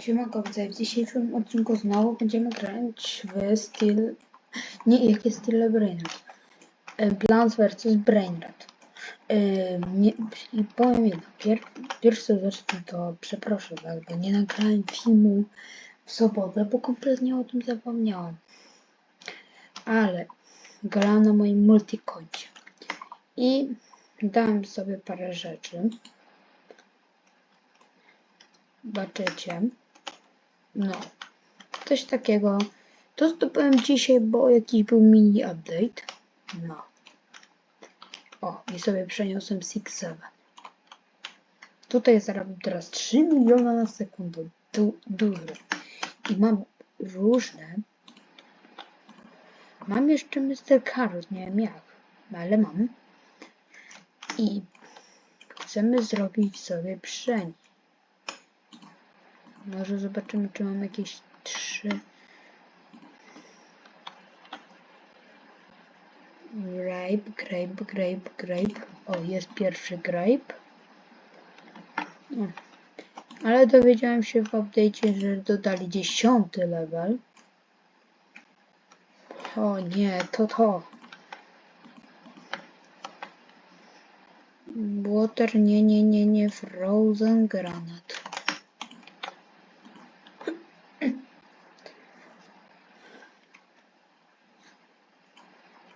Siemanko. W dzisiejszym odcinku znowu będziemy grać w styl... Nie, jaki styl Brainrot? E, Plants vs Brainrot. E, I powiem jedno. Pier, pierwsze zacznę to przeproszę was, bo nie nagrałem filmu w sobotę, bo kompletnie o tym zapomniałam. Ale grałem na moim multikoncie. I dałem sobie parę rzeczy. Zobaczycie. No, coś takiego. To zdobyłem dzisiaj, bo jakiś był mini update. No. O, i sobie przeniosłem Six Seven. Tutaj zarabiam teraz 3 miliona na sekundę. Du dużo. I mam różne. Mam jeszcze Mr. Carrot, nie wiem jak, ale mam. I chcemy zrobić sobie przenik. Może zobaczymy, czy mam jakieś trzy. Grape, grape, grape, grape. O, jest pierwszy grape. No. Ale dowiedziałem się w update'cie, że dodali dziesiąty level. O nie, to to. Water, nie, nie, nie, nie, frozen granat.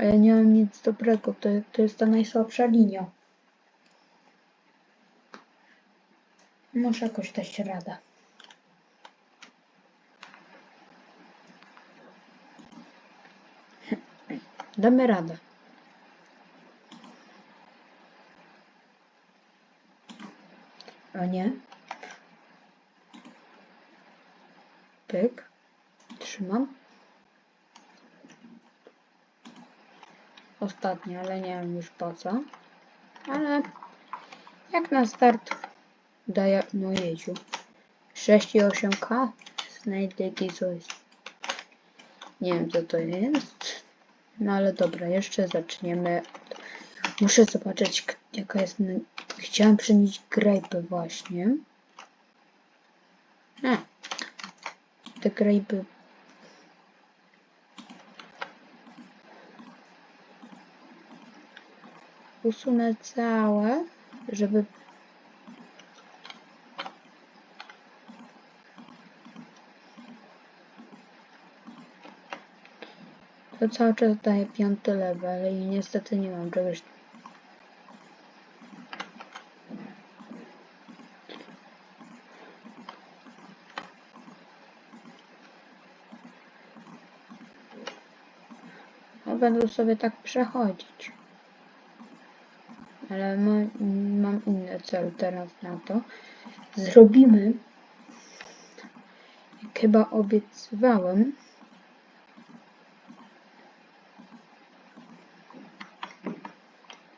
A ja nie mam nic dobrego, to, to jest ta najsłabsza linia. Może jakoś dać radę. Damy radę. A nie? Pyk. Trzymam. Ostatnie, ale nie wiem już po co. Ale jak na start daje, no jeziu. 6 i 8K. Znajdę coś. Nie wiem co to jest. No ale dobra, jeszcze zaczniemy. Muszę zobaczyć jaka jest... Chciałem przenieść grape właśnie. A. Te grape usunę całe, żeby to cały czas daje piąty level i niestety nie mam czegoś. No, będę sobie tak przechodzić ale mam, mam inny cel teraz na to. Zrobimy, jak chyba obiecywałem,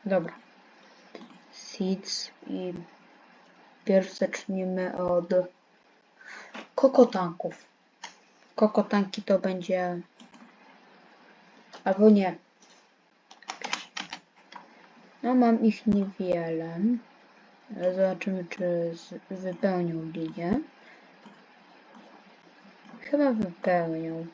Dobra. Seeds i pierwszy zacznijmy od kokotanków. Kokotanki to będzie albo nie. No mam ich niewiele. Zobaczymy, czy wypełnią linię. Chyba wypełnią.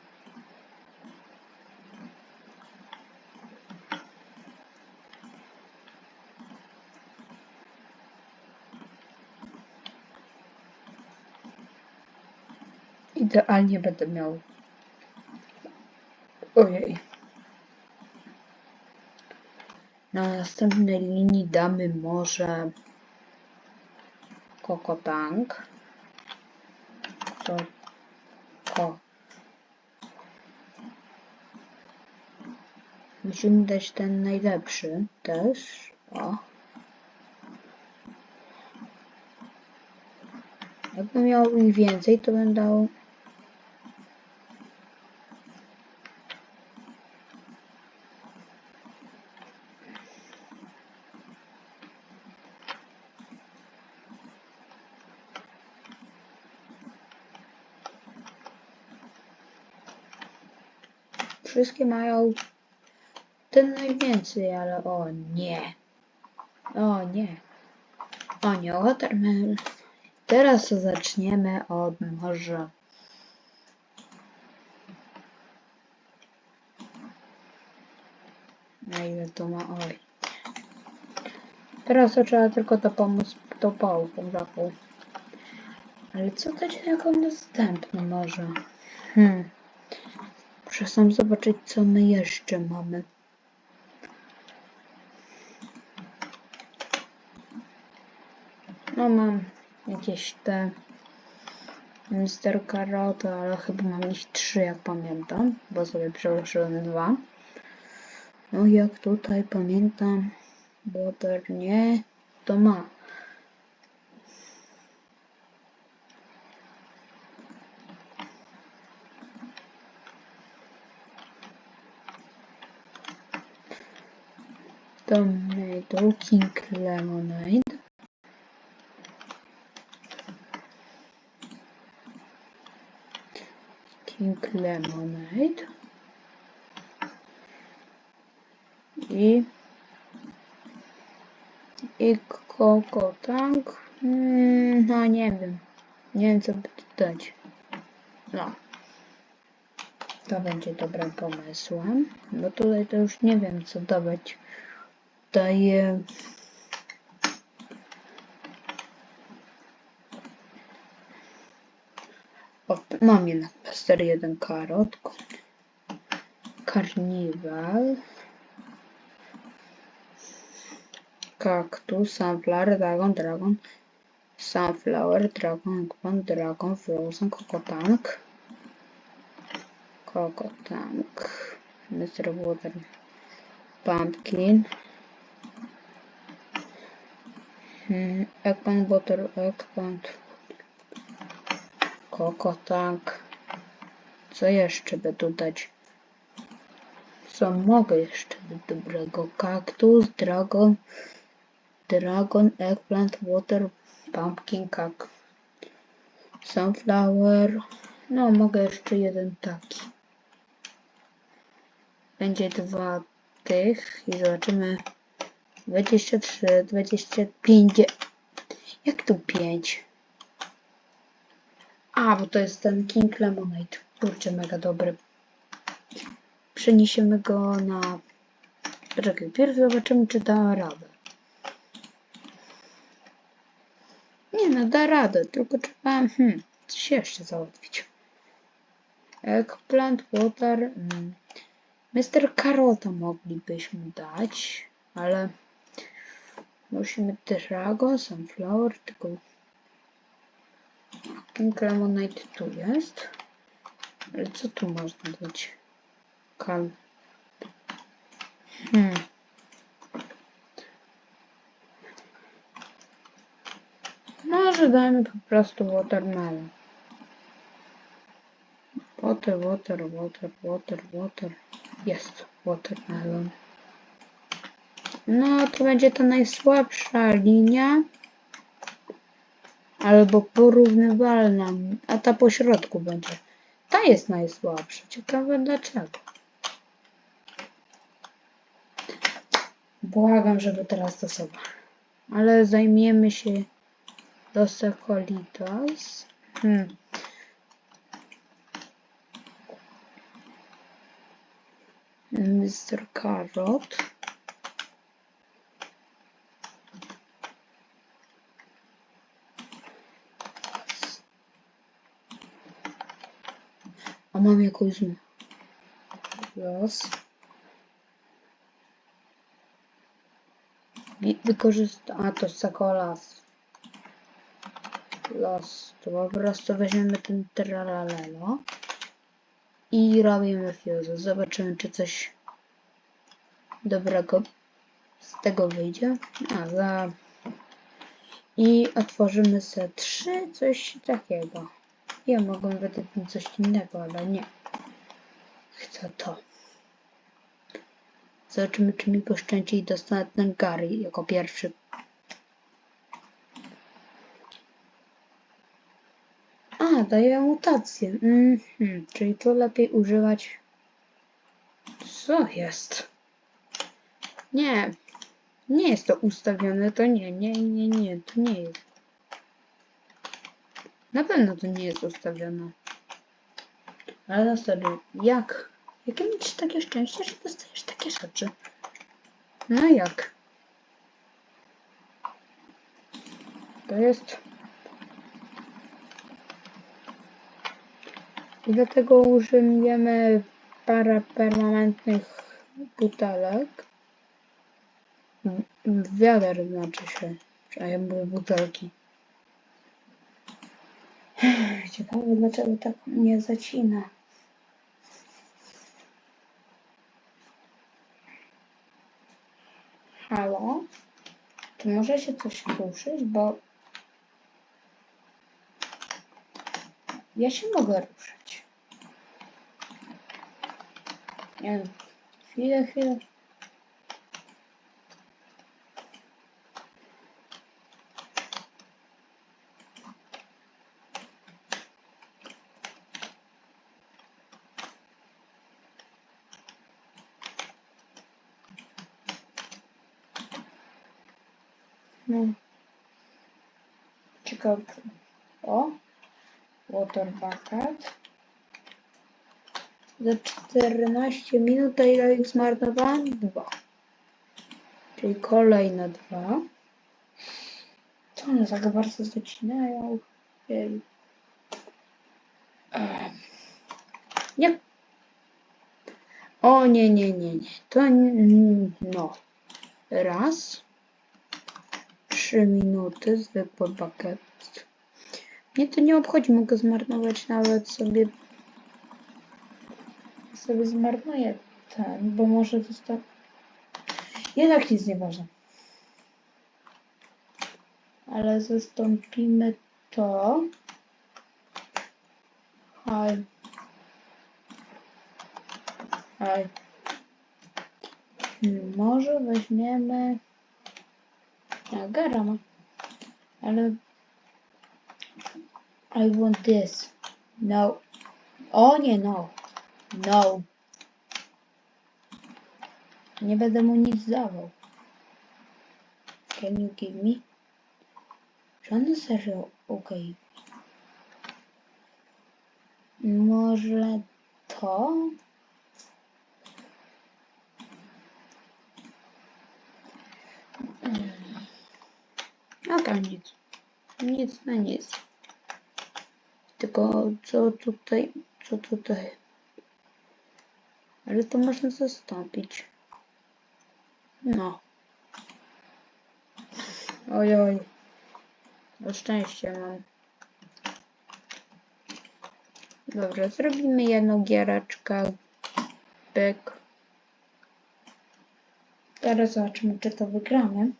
Idealnie będę miał. Ojej. Na następnej linii damy może Kokotank. To ko. Musimy dać ten najlepszy też. O. Jakbym miał ich więcej, to bym dał Wszystkie mają ten najwięcej, ale o nie. O nie. O nie, watermelon. Teraz zaczniemy od może. Na ile to ma oj. Teraz to trzeba tylko to pomóc tą pałką zapał. Ale co dać na jaką następną może? Hmm. Sam zobaczyć co my jeszcze mamy. No mam jakieś te Mister Karota, ale chyba mam ich trzy jak pamiętam, bo sobie przełożyłem dwa. No jak tutaj pamiętam, Water nie, to ma. Tomato King Lemonade. King Lemonade. I i Coco Tank. Mm, no nie wiem. Nie wiem co by tu dać. No. To będzie dobrym pomysłem. Bo tutaj to już nie wiem co dawać. Daję... O, mam jednak Pester 1 karot. Karniwal. Cactus, Sunflower, Dragon, Dragon, Sunflower, Dragon, Eggplant, Dragon, Frozen, Coco Tank, Coco Tank, Mr. Water, Pumpkin, hmm, Eggplant, Butter, Eggplant, Coco Tank. Co jeszcze by dodać? Co mogę jeszcze do dobrego? Kaktus, Dragon, Dragon, Eggplant, Water, Pumpkin, Cake, Sunflower. No, mogę jeszcze jeden taki. Będzie dwa tych i zobaczymy. 23, 25. Jak tu 5? A, bo to jest ten King Lemonade. Kurczę, mega dobry. Przeniesiemy go na... Czekaj, pierw zobaczymy, czy da radę. Nie no, da radę, tylko trzeba hmm, coś jeszcze załatwić. Eggplant, water, mm. Mr. Karota moglibyśmy dać, ale musimy Dragon, Sunflower, tylko Pink Lemonade tu jest. Ale co tu można dać? Kal. Hmm. Może dajmy po prostu watermelon. Water, water, water, water, water. Jest watermelon. No, to będzie ta najsłabsza linia. Albo porównywalna, a ta po środku będzie. Ta jest najsłabsza. Ciekawe dlaczego. Błagam, żeby teraz to sobie. Ale zajmiemy się Dos Acolitos. Hmm. Mr. Carrot. Mam jakąś zmę. Los. Wykorzysta... A, to jest Sakolas. Los. To po prostu weźmiemy ten tralalelo. I robimy fuse. Zobaczymy, czy coś dobrego z tego wyjdzie. A, za... I otworzymy se trzy, coś takiego. Ja mogę wydać coś innego, ale nie. Chcę to. Zobaczymy, czy mi poszczęści i dostanę ten Gary jako pierwszy. A, daje mutację. Mhm, czyli to lepiej używać. Co jest? Nie. Nie jest to ustawione, to nie, nie, nie, nie, to nie jest. Na pewno to nie jest ustawione. Ale na serio, jak? Jakie mieć takie szczęście, że dostajesz takie rzeczy? No jak? To jest... I do tego użyjemy parę permanentnych butelek. Wiader znaczy się. A ja mówię butelki. Ciekawe dlaczego tak nie zacina. Halo? Czy może się coś ruszyć? Bo ja się mogę ruszyć. Nie wiem. Chwilę, chwilę. No. Ciekawe. O. Water bucket. Za 14 minut to ile ich zmarnowałam? Dwa. Czyli kolejne dwa. Co one tak bardzo zacinają? Jej. Nie. O nie, nie, nie, nie. To n- no. Raz. Trzy minuty, zwykły pakiet. Mnie to nie obchodzi, mogę zmarnować nawet sobie sobie zmarnuję ten, bo może został jednak nic nie ważne. Ale zastąpimy to Haj. Haj. Hmm, Może weźmiemy Garama. Ale I want this. No. O nie, no. No. Nie będę mu nic dawał. Can you give me? Czy on serio okej? Może to? Okej, nic. Nic na nic. Tylko co tutaj, co tutaj? Ale to można zastąpić. No. Oj, oj. O szczęście mam. Dobrze, zrobimy jedną giereczkę. Pyk. Teraz zobaczymy, czy to wygramy.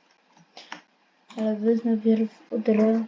Ale wy najpierw od razu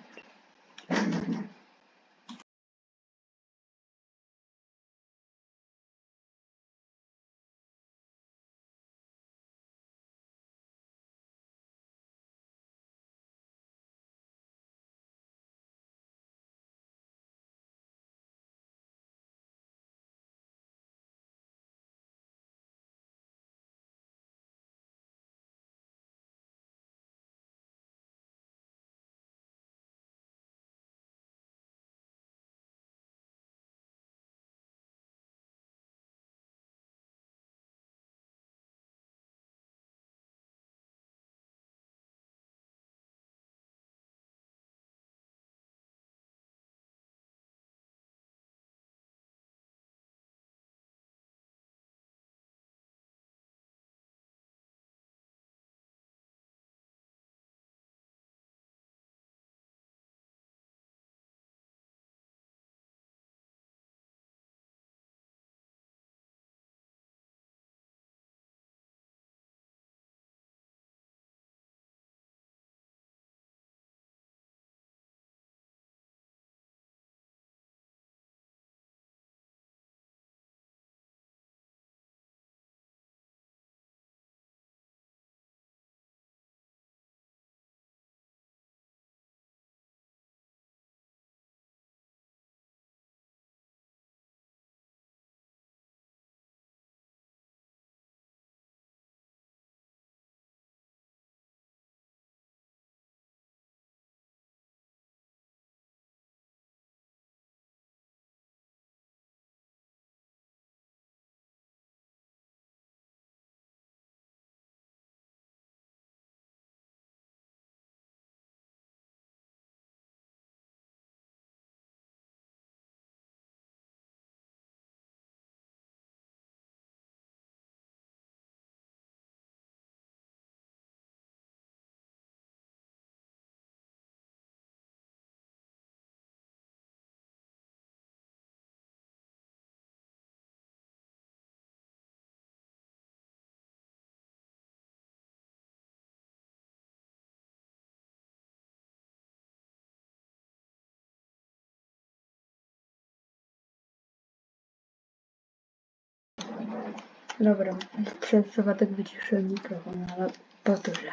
Dobra, przez przypadek wyciszyłem mikrofon, ale powtórzę,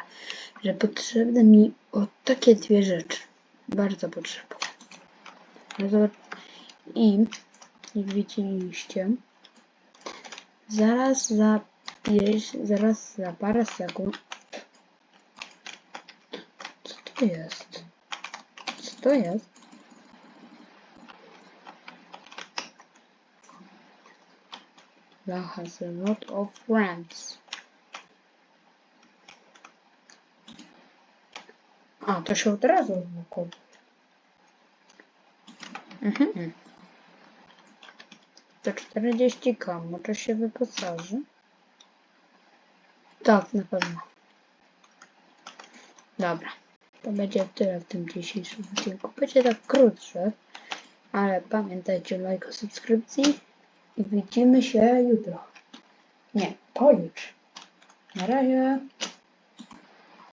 że potrzebne mi o takie dwie rzeczy. Bardzo potrzebne. No I jak widzieliście, zaraz za pięć, zaraz za parę sekund. Co to jest? Co to jest? That has a lot of friends. A, to się od razu odblokowuje. Mhm. To 40k, może się wyposaży? Tak, na pewno. Dobra. To będzie tyle w tym dzisiejszym odcinku. Będzie tak krótsze, ale pamiętajcie o lajku, subskrypcji i widzimy się jutro. Nie, pojutrze. Na razie.